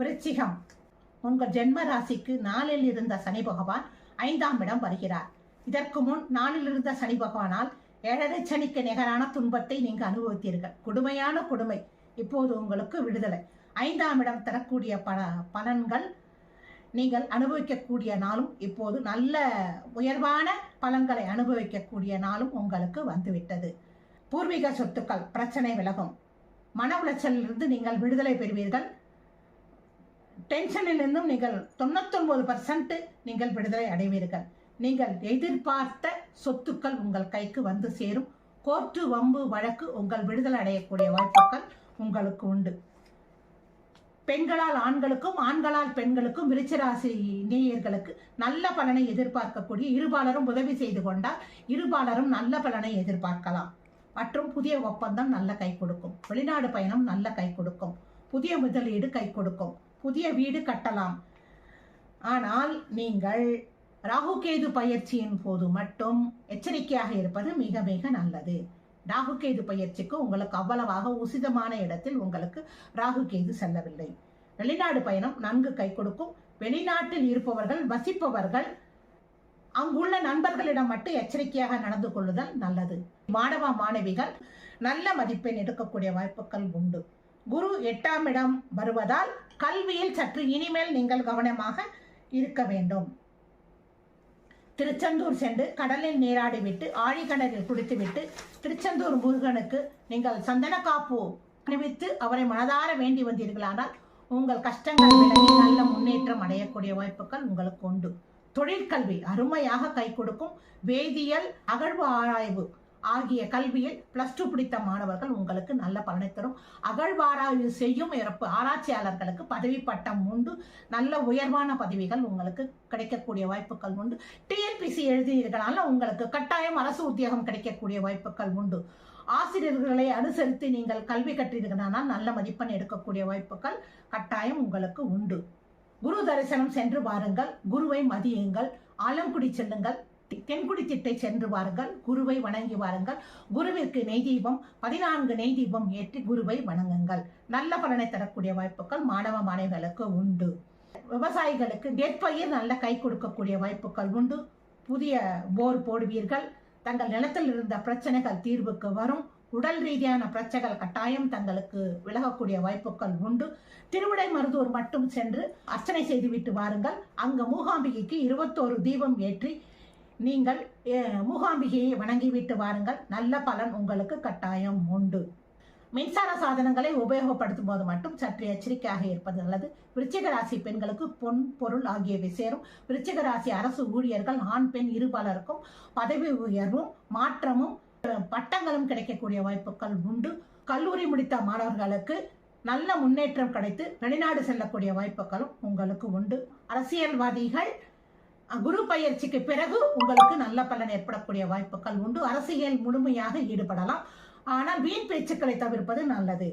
விருச்சிகம். உங்கள் ஜென்ம ராசிக்கு நாளில் இருந்த சனி பகவான் ஐந்தாம் இடம் வருகிறார். இதற்கு முன் நாளில் இருந்த சனி பகவானால் ஏழரை சனிக்கு நிகரான துன்பத்தை நீங்க அனுபவித்தீர்கள். கொடுமையான கொடுமை இப்போது உங்களுக்கு விடுதலை. ஐந்தாம் இடம் தரக்கூடிய பல பலன்கள் நீங்கள் அனுபவிக்கக்கூடிய நாளும் இப்போது நல்ல உயர்வான பலன்களை அனுபவிக்கக்கூடிய நாளும் உங்களுக்கு வந்துவிட்டது. பூர்வீக சொத்துக்கள் பிரச்சனை விலகும். மன உளைச்சலிலிருந்து நீங்கள் விடுதலை பெறுவீர்கள். டென்ஷனிலிருந்தும் நீங்கள் தொண்ணூத்தொன்பது பர்சன்ட் நீங்கள் விடுதலை அடைவீர்கள். நீங்கள் எதிர்பார்த்த சொத்துக்கள் உங்கள் கைக்கு வந்து சேரும். கோர்ட்டு வம்பு வழக்கு உங்கள் விடுதலை அடையக்கூடிய வாய்ப்புகள் உங்களுக்கு உண்டு. பெண்களால் ஆண்களுக்கும் ஆண்களால் பெண்களுக்கும் விருச்சராசி நேயர்களுக்கு நல்ல பலனை எதிர்பார்க்கக்கூடிய இருபாலரும் உதவி செய்து கொண்டால் இருபாலரும் நல்ல பலனை எதிர்பார்க்கலாம். மற்றும் புதிய ஒப்பந்தம் நல்ல கை கொடுக்கும். வெளிநாடு பயணம் நல்ல கை கொடுக்கும். புதிய முதலீடு கை கொடுக்கும். புதிய வீடு கட்டலாம். ஆனால் நீங்கள் ராகுகேது பயிற்சியின் போது மட்டும் எச்சரிக்கையாக இருப்பது மிக மிக நல்லது. ராகுகேது பயிற்சிக்கு உங்களுக்கு அவ்வளவாக உசிதமான இடத்தில் உங்களுக்கு ராகுகேது செல்லவில்லை. வெளிநாடு பயணம் நன்கு கை கொடுக்கும். வெளிநாட்டில் இருப்பவர்கள் வசிப்பவர்கள் அங்குள்ள நண்பர்களிடம் மட்டும் எச்சரிக்கையாக நடந்து கொள்ளுதல் நல்லது. மாணவ மாணவிகள் நல்ல மதிப்பெண் எடுக்கக்கூடிய வாய்ப்புகள் உண்டு. குரு எட்டாம் இடம் வருவதால் கல்வியில் சற்று இனிமேல் நீங்கள் கவனமாக இருக்க வேண்டும். திருச்செந்தூர் சென்று கடலில் நீராடிவிட்டு ஆழிக்கடலில் குடித்துவிட்டு திருச்செந்தூர் முருகனுக்கு நீங்கள் சந்தன காப்பு அணிவித்து அவரை மனதார வேண்டி வந்தீர்களானால் உங்கள் கஷ்டங்கள் விலகி நல்ல முன்னேற்றம் அடையக்கூடிய வாய்ப்புகள் உங்களுக்கு உண்டு. தொழிற்கல்வி அருமையாக கை கொடுக்கும். வேதியியல் அகழ்வு ஆராய்வு ஆகிய கல்வியில் பிளஸ் டூ பிடித்த மாணவர்கள் உங்களுக்கு நல்ல பலனை தரும். அகழ்வாராய்வு செய்யும் இறப்பு ஆராய்ச்சியாளர்களுக்கு பதவி பட்டம் உண்டு. நல்ல உயர்வான பதவிகள் உங்களுக்கு கிடைக்கக்கூடிய வாய்ப்புகள் உண்டு. டிஎன்பிசி எழுதியிருக்கனால உங்களுக்கு கட்டாயம் அரசு உத்தியோகம் கிடைக்கக்கூடிய வாய்ப்புகள் உண்டு. ஆசிரியர்களை அனுசரித்து நீங்கள் கல்வி கற்றீர்களானால் நல்ல மதிப்பெண் எடுக்கக்கூடிய வாய்ப்புகள் கட்டாயம் உங்களுக்கு உண்டு. குரு தரிசனம் சென்று வாருங்கள். குருவை மதியுங்கள். ஆலங்குடி செல்லுங்கள். தென்குடி திட்டை சென்று வாருங்கள் குருவை வணங்கி வாருங்கள். குருவிற்கு நெய் தீபம் பதினான்கு நெய் தீபம் ஏற்றி குருவை வணங்குங்கள். நல்ல பலனை தரக்கூடிய வாய்ப்புகள் மாணவ மாணவிகளுக்கு உண்டு. விவசாயிகளுக்கு நெற்பயிர் நல்ல கை கொடுக்கக்கூடிய வாய்ப்புகள் உண்டு. புதிய போர் போடுவீர்கள். தங்கள் நிலத்தில் இருந்த பிரச்சனைகள் தீர்வுக்கு வரும். உடல் ரீதியான பிரச்சனைகள் கட்டாயம் தங்களுக்கு விலகக்கூடிய வாய்ப்புகள் உண்டு. திருவிடை மருதூர் மட்டும் சென்று அர்ச்சனை செய்துவிட்டு வாருங்கள். அங்கு மூகாம்பிகைக்கு இருபத்தோரு தீபம் ஏற்றி நீங்கள் மூகாம்பிகையை வணங்கிவிட்டு வாருங்கள். நல்ல பலன் உங்களுக்கு கட்டாயம் உண்டு. மின்சார சாதனங்களை உபயோகப்படுத்தும் போது மட்டும் சற்று எச்சரிக்கையாக இருப்பது நல்லது. விருச்சிக ராசி பெண்களுக்கு பொன் பொருள் ஆகியவை சேரும். விருச்சிக ராசி அரசு ஊழியர்கள் ஆண் பெண் இருபாலருக்கும் பதவி உயர்வும் மாற்றமும் பட்டங்களும் கிடைக்கக்கூடிய வாய்ப்புகள் உண்டு. கல்லூரி முடித்த மாணவர்களுக்கு நல்ல முன்னேற்றம் கிடைத்து வெளிநாடு செல்லக்கூடிய வாய்ப்புகளும் உங்களுக்கு உண்டு. அரசியல்வாதிகள் குரு பயிற்சிக்கு பிறகு உங்களுக்கு நல்ல பலன் ஏற்படக்கூடிய வாய்ப்புகள் உண்டு. அரசியல் முழுமையாக ஈடுபடலாம். ஆனால் வீண் பேச்சுக்களை தவிர்ப்பது நல்லது.